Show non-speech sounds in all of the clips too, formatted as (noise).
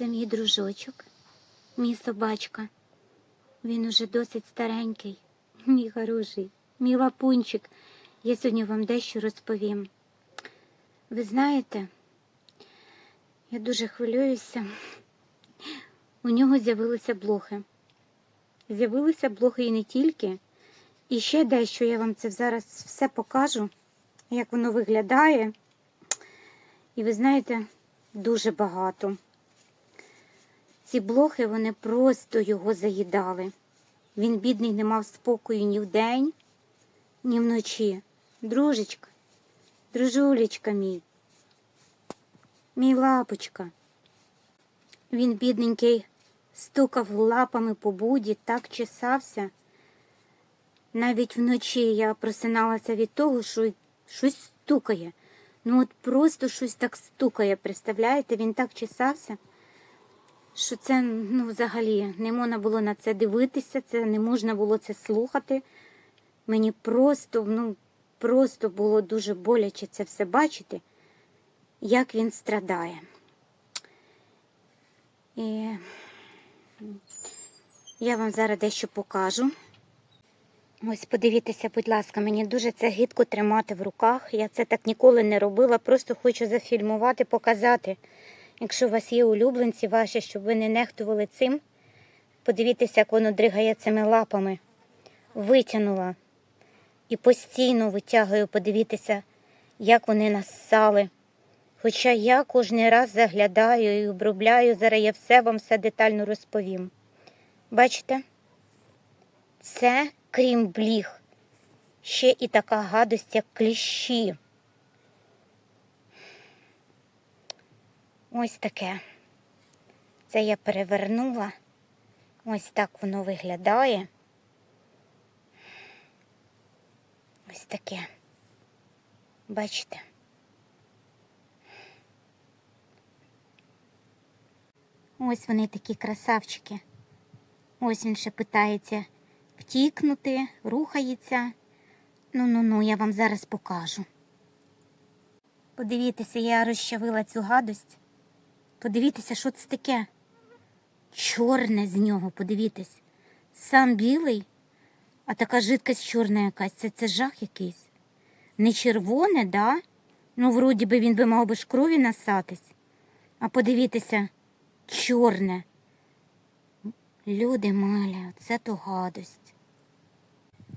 Це мій дружочок, мій собачка. Він уже досить старенький, мій хороший, мій лапунчик. Я сьогодні вам дещо розповім. Ви знаєте, я дуже хвилююся. У нього з'явилися блохи. З'явилися блохи і не тільки. І ще дещо я вам це зараз все покажу, як воно виглядає. І ви знаєте, дуже багато. Ці блохи вони просто його заїдали. Він, бідний, не мав спокою ні вдень, ні вночі. Дружечка, дружулечка мій, мій лапочка. Він, бідненький, стукав лапами по буді, так чесався. Навіть вночі я просиналася від того, що щось стукає. Ну от просто щось так стукає, представляєте? Він так чесався, що це ну, взагалі не можна було на це дивитися, це не можна було це слухати. Мені просто, ну, просто було дуже боляче це все бачити, як він страдає. І я вам зараз дещо покажу. Ось подивіться, будь ласка, мені дуже це гидко тримати в руках. Я це так ніколи не робила. Просто хочу зафільмувати, показати. Якщо у вас є улюбленці ваші, щоб ви не нехтували цим, подивіться, як воно дригає цими лапами. Витягнула. І постійно витягую, подивіться, як вони нассали. Хоча я кожен раз заглядаю і обробляю, зараз я все вам все детально розповім. Бачите? Це, крім бліг, ще і така гадость, як кліщі. Ось таке. Це я перевернула. Ось так воно виглядає. Ось таке. Бачите? Ось вони такі красавчики. Ось він ще питається втікнути, рухається. Ну ну ну, я вам зараз покажу. Подивіться, я розчавила цю гадость. Подивіться, що це таке. Чорне з нього, подивіться. Сам білий, а така жидкость чорна якась. Це, це жах якийсь. Не червоне, да? Ну, вроді би він би мав би ж крові насатись. А подивіться, чорне. Люди малі, це то гадость.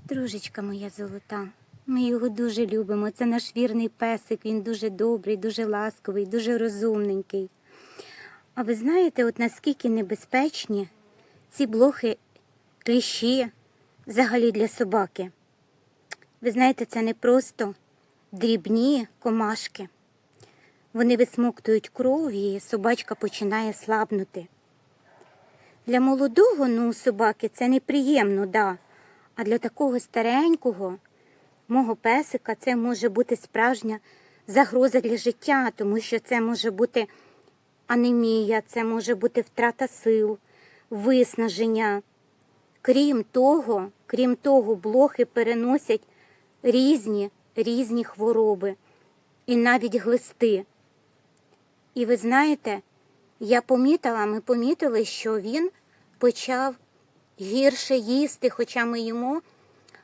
Дружечка моя золота, ми його дуже любимо. Це наш вірний песик, він дуже добрий, дуже ласковий, дуже розумненький. А ви знаєте, от наскільки небезпечні ці блохи кліщі взагалі для собаки? Ви знаєте, це не просто дрібні комашки. Вони висмоктують кров і собачка починає слабнути. Для молодого ну, собаки це неприємно, да. А для такого старенького, мого песика, це може бути справжня загроза для життя, тому що це може бути анемія, це може бути втрата сил, виснаження. Крім того, крім того, блохи переносять різні різні хвороби і навіть глисти. І ви знаєте, я помітила, ми помітили, що він почав гірше їсти, хоча ми йому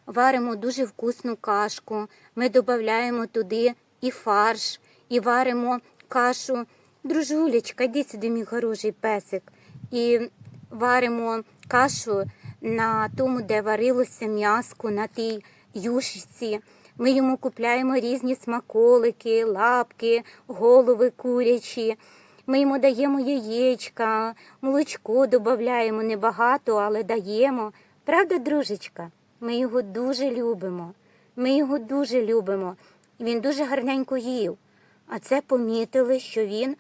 варимо дуже вкусну кашку. Ми додаємо туди і фарш, і варимо кашу. Дружулечка, йди сюди, мій хороший песик. І варимо кашу на тому, де варилося м'яско, на тій юшці. Ми йому купляємо різні смаколики, лапки, голови курячі. Ми йому даємо яєчка, молочко додаємо небагато, але даємо. Правда, дружечка? Ми його дуже любимо. Ми його дуже любимо. Він дуже гарненько їв. А це помітили, що він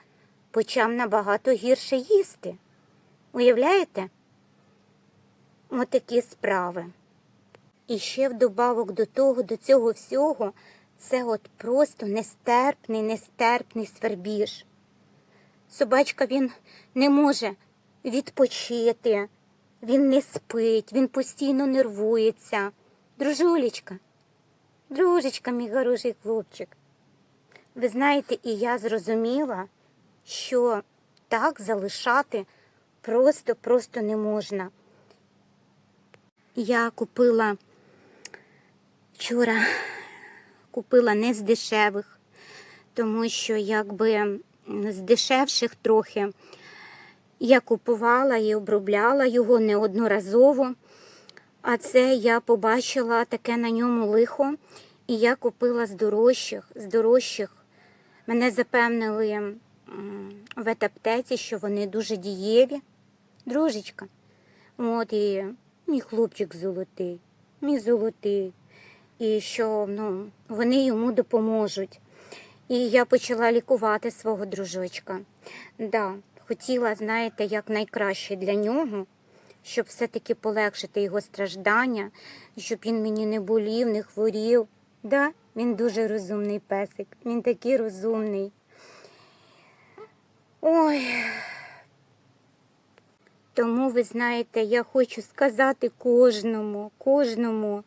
почав набагато гірше їсти. Уявляєте? Отакі справи. І ще вдобавок до того, до цього всього, це от просто нестерпний, нестерпний свербіж. Собачка він не може відпочити, він не спить, він постійно нервується. Дружулечка, дружечка, мій хороший хлопчик. Ви знаєте, і я зрозуміла, що так залишати просто-просто не можна. Я купила вчора, купила не з дешевих, тому що якби з дешевших трохи я купувала і обробляла його неодноразово. А це я побачила таке на ньому лихо, і я купила з дорожчих, з дорожчих. Мене запевнили в етаптеці, що вони дуже дієві. Дружечка. От і мій хлопчик золотий, мій золотий. І що ну, вони йому допоможуть. І я почала лікувати свого дружочка. Да, хотіла, знаєте, як найкраще для нього, щоб все-таки полегшити його страждання, щоб він мені не болів, не хворів. Да, він дуже розумний песик, він такий розумний. Ой. Тому, ви знаєте, я хочу сказати кожному, кожному,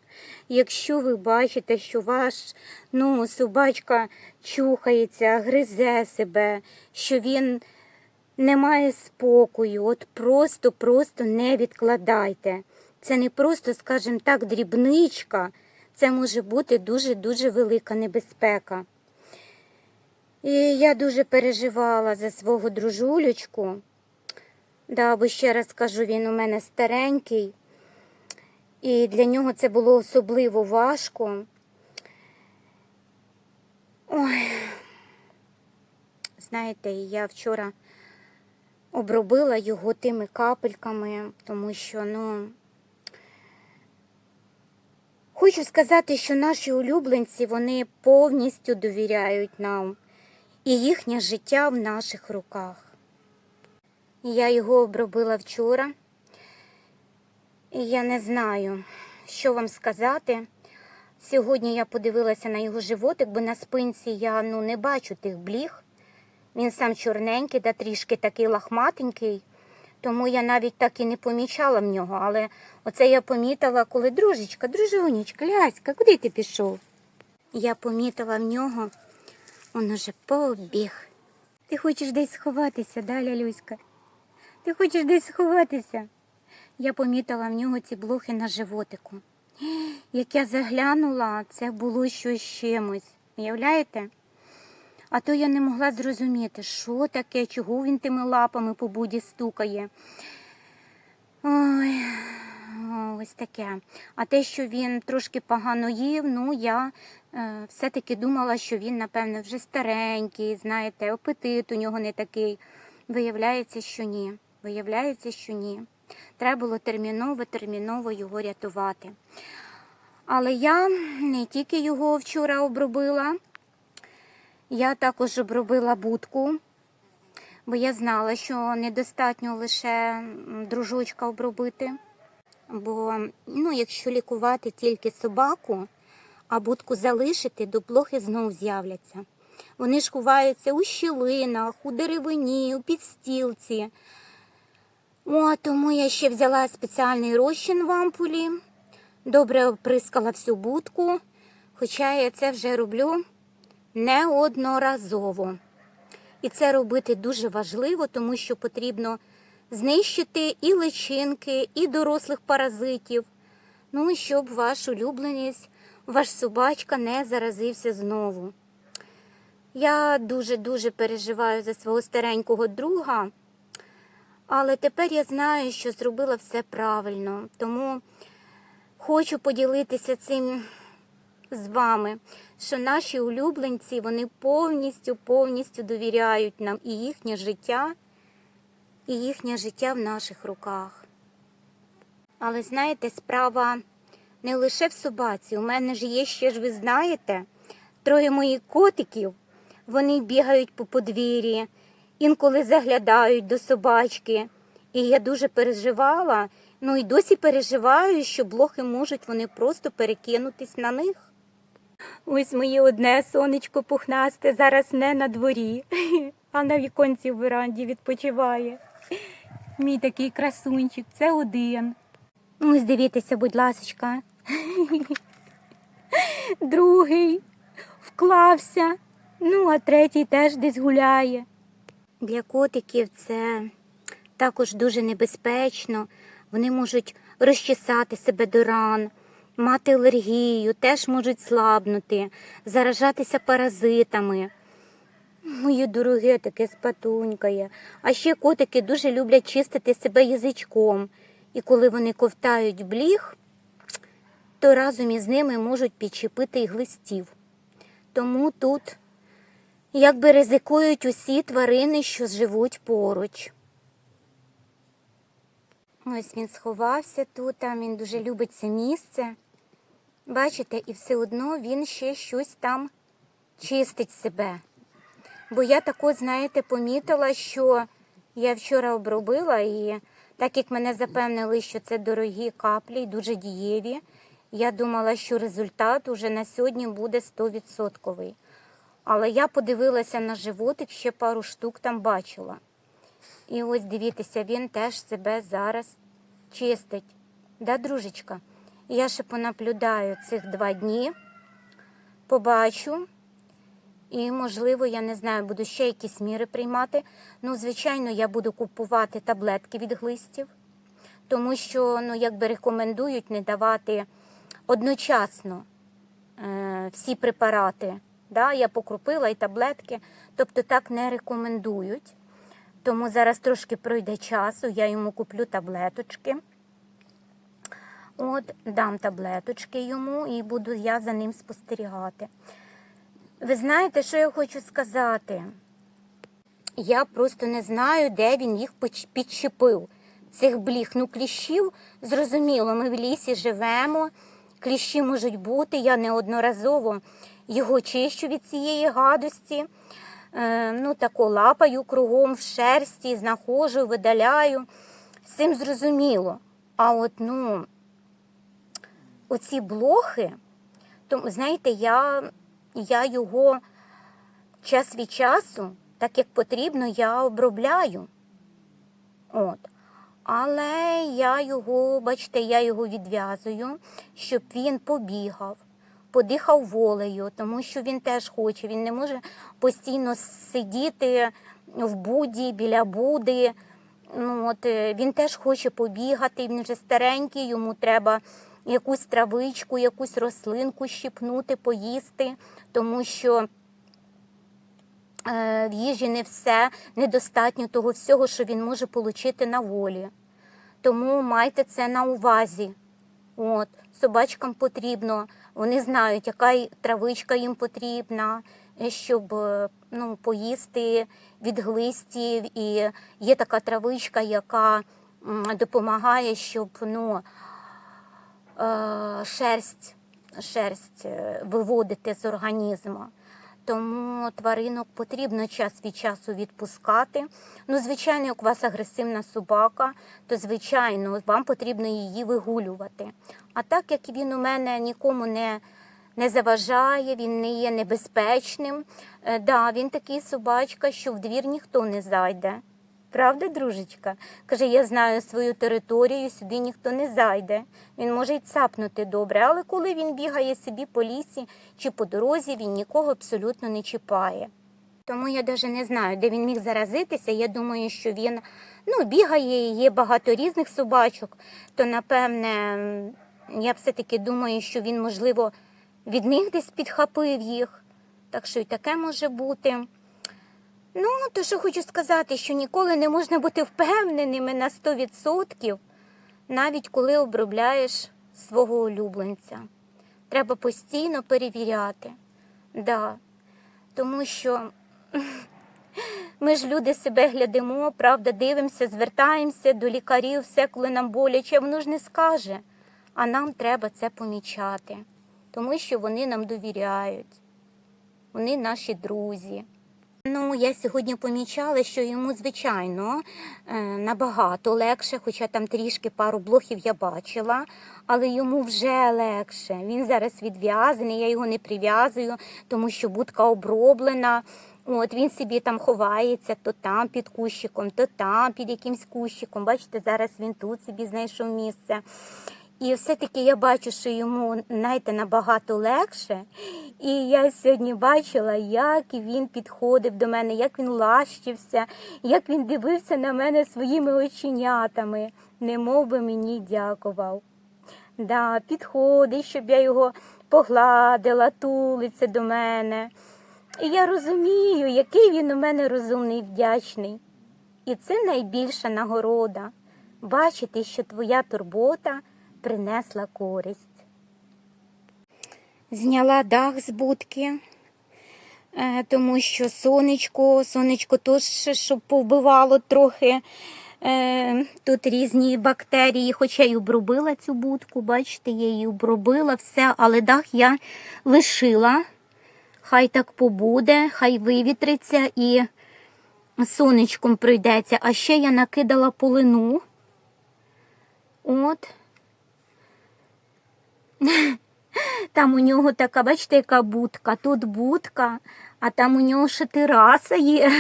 якщо ви бачите, що ваш ну, собачка чухається, гризе себе, що він не має спокою, от просто-просто не відкладайте. Це не просто, скажімо так, дрібничка, це може бути дуже-дуже велика небезпека. І я дуже переживала за свого дружулечку. Да, бо ще раз кажу, він у мене старенький, і для нього це було особливо важко. Ой, знаєте, я вчора обробила його тими капельками, тому що, ну, хочу сказати, що наші улюбленці, вони повністю довіряють нам, і їхнє життя в наших руках. Я його обробила вчора. І я не знаю, що вам сказати. Сьогодні я подивилася на його животик, бо на спинці я ну, не бачу тих бліг. Він сам чорненький, та трішки такий лахматенький, тому я навіть так і не помічала в нього. Але оце я помітила, коли дружечка, дружунечка, ляська, куди ти пішов? Я помітила в нього, он уже побіг. Ти хочеш десь сховатися, да, Лялюська? Ти хочеш десь сховатися? Я помітила в нього ці блохи на животику. Як я заглянула, це було щось чимось. Уявляєте? А то я не могла зрозуміти, що таке, чого він тими лапами по буді стукає. Ой, ось таке. А те, що він трошки погано їв, ну я е, все-таки думала, що він, напевно, вже старенький, знаєте, апетит у нього не такий. Виявляється, що ні. Виявляється, що ні. Треба було терміново, терміново його рятувати. Але я не тільки його вчора обробила, я також обробила будку, бо я знала, що недостатньо лише дружочка обробити. Бо ну, якщо лікувати тільки собаку, а будку залишити, то блохи знов з'являться. Вони ж ховаються у щілинах, у деревині, у підстілці. О, тому я ще взяла спеціальний розчин в ампулі, добре оприскала всю будку, хоча я це вже роблю неодноразово. І це робити дуже важливо, тому що потрібно знищити і личинки, і дорослих паразитів, ну і щоб ваш улюбленець, ваш собачка не заразився знову. Я дуже-дуже переживаю за свого старенького друга. Але тепер я знаю, що зробила все правильно, тому хочу поділитися цим з вами, що наші улюбленці вони повністю повністю довіряють нам і їхнє життя, і їхнє життя в наших руках. Але знаєте, справа не лише в собаці. У мене ж є ще ж, ви знаєте, троє моїх котиків, вони бігають по подвір'ї інколи заглядають до собачки. І я дуже переживала, ну і досі переживаю, що блохи можуть вони просто перекинутись на них. Ось моє одне сонечко пухнасте зараз не на дворі, (laughs) а на віконці в веранді відпочиває. (laughs) Мій такий красунчик, це один. Ось дивіться, будь ласочка. (laughs) Другий вклався, ну а третій теж десь гуляє. Для котиків це також дуже небезпечно. Вони можуть розчесати себе до ран, мати алергію, теж можуть слабнути, заражатися паразитами. Моє дороге таке спатунькає. А ще котики дуже люблять чистити себе язичком. І коли вони ковтають бліг, то разом із ними можуть підчепити і глистів. Тому тут якби ризикують усі тварини, що живуть поруч. Ось він сховався тут, там він дуже любить це місце. Бачите, і все одно він ще щось там чистить себе. Бо я тако, знаєте, помітила, що я вчора обробила, і так як мене запевнили, що це дорогі каплі і дуже дієві, я думала, що результат уже на сьогодні буде 100%. Але я подивилася на животик, ще пару штук там бачила. І ось дивіться, він теж себе зараз чистить. Да, дружечка? Я ще понаблюдаю цих два дні, побачу. І, можливо, я не знаю, буду ще якісь міри приймати. Ну, звичайно, я буду купувати таблетки від глистів, тому що ну, якби рекомендують не давати одночасно е, всі препарати. Да? Я покрупила і таблетки, тобто так не рекомендують. Тому зараз трошки пройде часу, я йому куплю таблеточки. От, дам таблеточки йому і буду я за ним спостерігати. Ви знаєте, що я хочу сказати? Я просто не знаю, де він їх підчепив. Цих бліх. Ну, кліщів, зрозуміло, ми в лісі живемо, кліщі можуть бути. Я неодноразово його чищу від цієї гадості. Е, ну, тако лапаю кругом в шерсті, знаходжу, видаляю. Цим зрозуміло. А от, ну, оці блохи, то, знаєте, я, я його час від часу, так як потрібно, я обробляю. От. Але я його, бачите, я його відв'язую, щоб він побігав, подихав волею, тому що він теж хоче. Він не може постійно сидіти в буді, біля буди. Ну, от, е, він теж хоче побігати, він вже старенький, йому треба якусь травичку, якусь рослинку щипнути, поїсти, тому що е, в їжі не все, недостатньо того всього, що він може отримати на волі. Тому майте це на увазі. От, собачкам потрібно, вони знають, яка травичка їм потрібна, щоб е, ну, поїсти від глистів. І є така травичка, яка допомагає, щоб ну, шерсть, шерсть е, виводити з організму. Тому тваринок потрібно час від часу відпускати. Ну, звичайно, як у вас агресивна собака, то звичайно вам потрібно її вигулювати. А так як він у мене нікому не, не заважає, він не є небезпечним. е, Да, він такий собачка, що в двір ніхто не зайде. Правда, дружечка? Каже, я знаю свою територію, сюди ніхто не зайде. Він може й цапнути добре, але коли він бігає собі по лісі чи по дорозі, він нікого абсолютно не чіпає. Тому я навіть не знаю, де він міг заразитися. Я думаю, що він ну, бігає, є багато різних собачок, то напевне, я все-таки думаю, що він, можливо, від них десь підхопив їх. Так що і таке може бути. Ну, то що хочу сказати, що ніколи не можна бути впевненими на 100%, навіть коли обробляєш свого улюбленця. Треба постійно перевіряти. Да. Тому що (laughs) ми ж люди себе глядимо, правда, дивимося, звертаємося до лікарів, все, коли нам боляче, воно ж не скаже. А нам треба це помічати, тому що вони нам довіряють, вони наші друзі. Ну, я сьогодні помічала, що йому, звичайно, е, набагато легше, хоча там трішки пару блохів я бачила, але йому вже легше. Він зараз відв'язаний, я його не прив'язую, тому що будка оброблена. От він собі там ховається, то там під кущиком, то там під якимсь кущиком. Бачите, зараз він тут собі знайшов місце. І все-таки я бачу, що йому, знаєте, набагато легше. І я сьогодні бачила, як він підходив до мене, як він лащився, як він дивився на мене своїми оченятами, немов би мені дякував. Да, підходить, щоб я його погладила, тулиться до мене. І я розумію, який він у мене розумний вдячний. І це найбільша нагорода бачити, що твоя турбота принесла користь. Зняла дах з будки, е, тому що сонечко, сонечко теж, щоб повбивало трохи. Е, Тут різні бактерії, хоча й обробила цю будку, бачите, я її обробила, все, але дах я лишила. Хай так побуде, хай вивітриться і сонечком пройдеться. А ще я накидала полину. От. (laughs) Там у нього така, бачите, яка будка. Тут будка, а там у нього ще тераса є.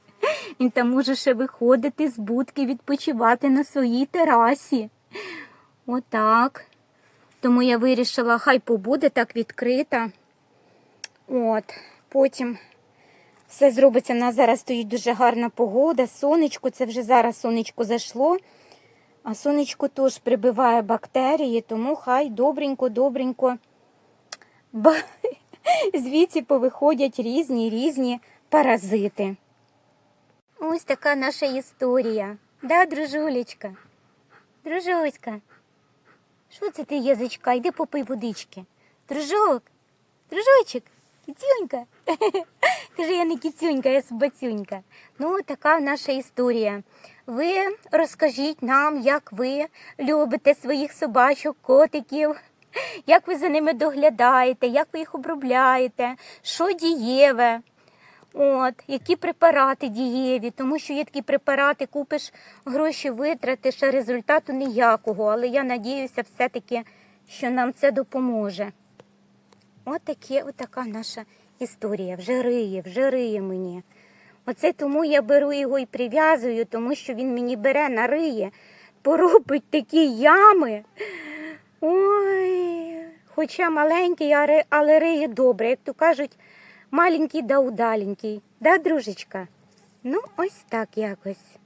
(laughs) Він там може ще виходити з будки, відпочивати на своїй терасі. Отак. Тому я вирішила, хай побуде так відкрита. От, потім все зробиться. У нас зараз стоїть дуже гарна погода, сонечко, це вже зараз сонечко зайшло. А сонечко теж прибиває бактерії, тому хай добренько, добренько ба- (laughs) звідси повиходять різні різні паразити. Ось така наша історія. Да, дружулечка? Дружуська. Що це ти язичка? Йди попий водички. Дружок, дружочок, кіцюнька. (laughs) Каже, я не кіцюнька, я собацюнька. Ну, така наша історія. Ви розкажіть нам, як ви любите своїх собачок, котиків, як ви за ними доглядаєте, як ви їх обробляєте, що дієве. От, які препарати дієві, тому що є такі препарати, купиш гроші, витратиш, а результату ніякого. Але я надіюся все-таки, що нам це допоможе. От таке, от наша історія. Вже риє, вже риє мені. Оце тому я беру його і прив'язую, тому що він мені бере на риє, поробить такі ями. Ой, хоча маленький, але риє добре, як то кажуть, маленький да удаленький. Да, дружечка? Ну, ось так якось.